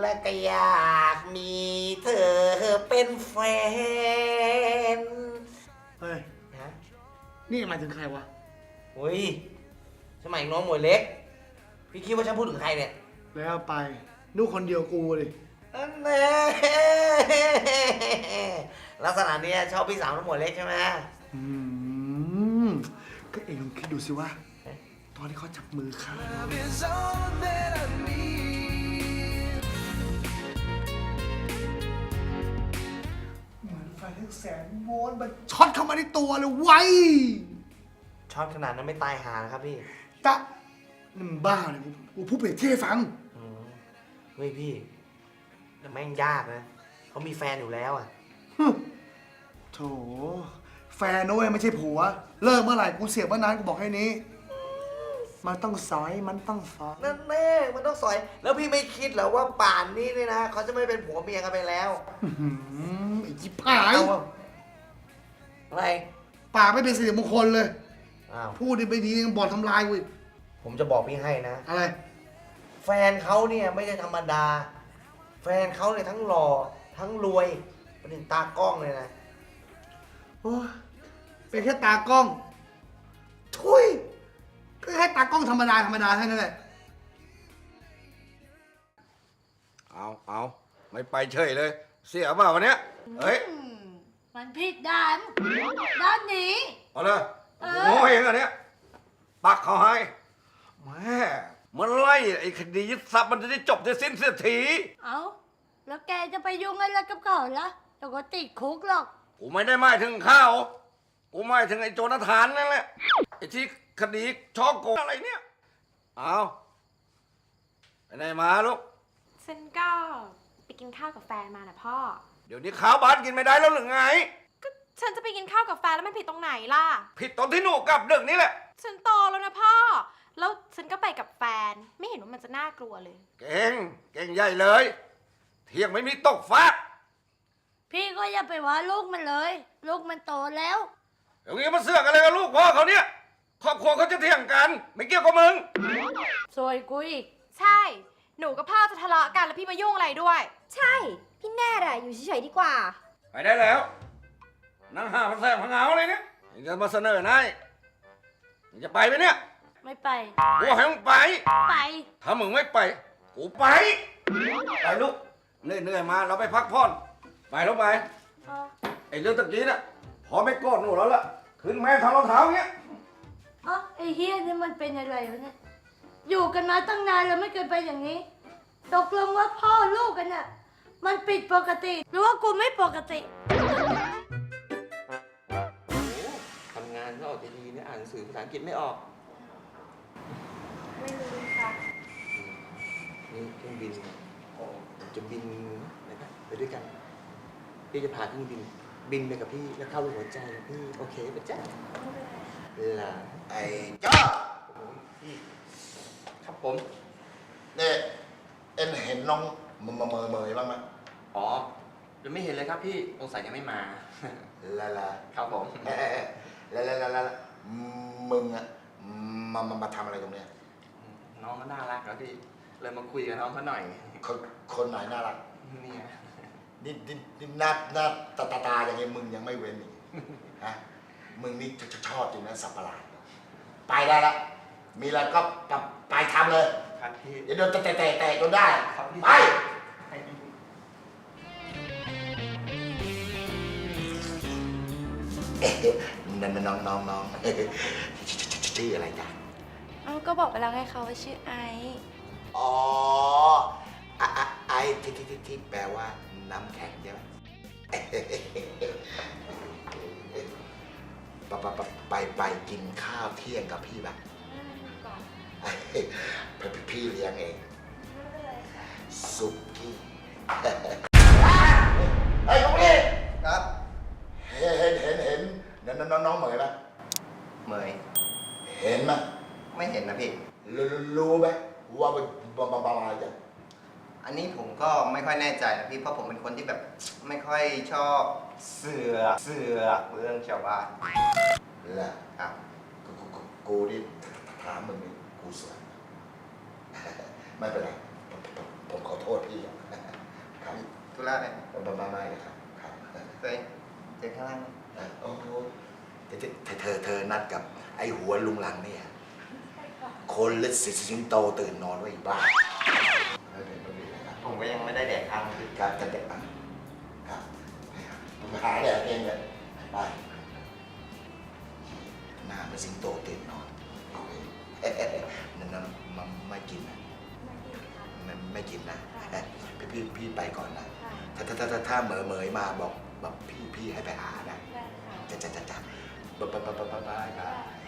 และก็อยากมีเธอเป็นแฟนเฮ้ยนะนี่หมายถึงใครวะอุ้ยสมัยน้องหมวยเล็ก พี่คิดว่าฉันพูดถึงใครเนี่ยแล้วไปนูกคนเดียวกูเลยอันแน่ลักษณะเนี้ยชอบพี่สาวน้องหมวยเล็กใช่ไหม อืมก็เองลองคิดดูสิว่า ตอนที่เขาจับมือข้าเห แสนโวลต์มันช็อตเข้ามาในตัวเลยไว้ยชอบขนาดนั้นไม่ตายหานะครับพี่ตะนี่มันบ้าเลยกูกูพูดเปรียบเทียบให้ฟัง อืมเฮ้ยพี่แต่แม่งยากนะเขามีแฟนอยู่แล้วอะ ฮึโถ แฟนนะเว้ยไม่ใช่ผัว เลิกเมื่อไหร่กูเสียบเมื่อนานกูบอกให้นี้ มันต้องสอยมันต้องสอยนั่นแน่มันต้องสอย แล้วพี่ไม่คิดเหรอว่าป่านนี้เนี่ยนะเขาจะไม่เป็นผัวเมียกันไปแล้วอื้อหือไอ้จิบหายเอาวะอะไรปากไม่เป็นสิริมงคลเลย อ้าวพูดดีไปดียังบอกทำลายกูอีกผมจะบอกพี่ให้นะ อะไร แฟนเขาเนี่ยไม่ใช่ธรรมดา แฟนเขาเนี่ยทั้งหล่อทั้งรวยเป็นถึงตากล้องเลยนะ โอ้ยเป็นแค่ตากล้อง ทุยก็แค่ ตากล้องธรรมดาธรรมดาเท่านั้นแหละ เอาเอาไม่ไปเฉยเลย เสียเปล่าวันเนี้ยเฮ้ยอืมมันผิดด้านด้านนี้ เอาเลยเออโง่เองอันเนี้ยปักเขาให้แม่มันไล่ไอ้คดียึดทรัพย์มันจะได้จบจะสิ้นเสียทีเอา แล้วแกจะไปยุ่งอะไรกับเขาล่ะเดี๋ยวก็ติดคุกหรอก กูไม่ได้หมายถึงข้าวกูหมายถึงไอ้โจนาธานนั่นแหละไอ้ที่ คดีช่อโกงอะไรเนี่ย เอาไปไหนมาลูก ฉันก็ไปกินข้าวกับแฟนมานะพ่อ เดี๋ยวนี้ข้าวบ้านกินไม่ได้แล้วหรือไง ก็ฉันจะไปกินข้าวกับแฟนแล้วมันผิดตรงไหนล่ะ ผิดตอนที่หนูกลับดึกนี่แหละ ฉันโตแล้วนะพ่อ แล้วฉันก็ไปกับแฟน ไม่เห็นว่ามันจะน่ากลัวเลย เก่ง เก่งใหญ่เลย เที่ยงไม่มีตกฟากพี่ก็อย่าไปว่าลูกมันเลย ลูกมันโตแล้วอย่างนี้มาเสือกอะไรกับลูกพ่อเขาเนี่ย ครอบครัวเขาจะเที่ยงกัน ไม่เกี่ยวกับมึงสวยกูอีก ใช่ หนูกับพ่อจะทะเลาะกันแล้วพี่มายุ่งอะไรด้วย ใช่ พี่แน่แหละอยู่เฉยๆดีกว่า ไปได้แล้ว นั่งห้าพันแสบพังเหงาเลยเนี่ยยังจะมาเสนอนายมึงจะไปไหมเนี่ยไม่ไป กูให้มึงไป ไป ถ้ามึงไม่ไป กูไป ไปลูกเหนื่อยๆมาเราไปพักผ่อน ไปลูกไป ไอ้เรื่องตะกี้น่ะพอไม่โกรธหนูแล้วล่ะ ขึ้นแม่ทำรองเท้าอย่างเงี้ยเอ๋อ ไอ้เฮียนี่มันเป็นอะไรวะเนี่ย อยู่กันมาตั้งนานแล้วไม่เคยเป็นอย่างนี้ ตกลงว่าพ่อลูกกันน่ะ มันผิดปกติ หรือว่ากูไม่ปกติ ทำงานก็ออกจะดีเนี่ยอ่านหนังสือภาษาอังกฤษไม่ออก ไม่รู้ค่ะ นี่เครื่องบินจะบินนะครับไปด้วยกัน พี่จะพาเครื่องบิน บินไปกับพี่แล้วเข้าหัวใจกับพี่ โอเคปะจ๊ะล่ะไอ้จ้าโอ้ยพี่ครับผม เนี่ยเอ็นเห็นน้องมมเมยเมยบ้างไหมอ๋อยังไม่เห็นเลยครับพี่สงสัยยังไม่มาละละครับผม เอ๊ะเอ๊ะเอ๊ะละละละละละมึงอะมามามาทำอะไรตรงเนี้ยน้องก็น่ารักแล้วพี่ เลยมาคุยกับน้องเขาหน่อย คนคนไหนน่ารัก เนี่ย นี่นี่นี่หน้าหน้าตาตาตาอย่างเงี้ยมึงยังไม่เว้นอีกฮะ มึงนี่ชชชอบจริงนะสับประหลาดไปได้ละมีอะไรก็ไปไปทำเลย ครับพี่เดี๋ยวโดนเตะเตะเตะเตะจนได้ครับพี่ไป ให้พี่นั่นน้องน้องน้องชื่ออะไรจ๊ะเอาก็บอกไปแล้วไงคะว่าชื่อไอซ์อ๋ออะอะไอที่ที่ที่ที่แปลว่าน้ำแข็งใช่ไหม ไปไปไปไปไปกินข้าวเที่ยงกับพี่ปะไปพี่เลี้ยงเองสุกี้ ไอ้ยตรงนี้ครับ เห็นเห็นเห็นเห็นน้องน้องน้องเหมยปะเมยเห็นไหมไม่เห็นนะพี่รู้รู้ไหมว่าเป็นบาบาบาอะไรจ้ะอั นนี้ผมก็ไม่ค่อยแน่ใจนะพี่เพราะผมเป็นคนที่แบบไม่ค่อยชอบเสือกเสือกเรื่องชาวบ้านแหละครับ กูกูกูกูนี่ถามมึงนี่กูสวยไม่เป็นไรผมผมผมขอระอะไรบ้าบ้าไม่เลยครับครับตัวเองเจอข้างล่างไหมเออโอ้โหเธอเธอเธอเธอนัดกับ ไอ้หัวลุงหลังเนี่ย คนเล็ดสิสิงโตตื่นนอนไว้อีกบ้า ก็ยังไม่ได้แดกข้าวพี่การจะเด็กครับไปหาแดดเองเลยไปหน้ามันสิงโตตื่นนอนเนั่นนั่นมันไม่กินนะมันไม่กินนะพี่พี่พี่ไปก่อนนะ ถ้าถ้าถ้าถ้าถ้าเหมอเหมยมาบอกบอกพี่พี่ให้ไปหานะจะจะจะจะบ๊ายบายบายบายบาย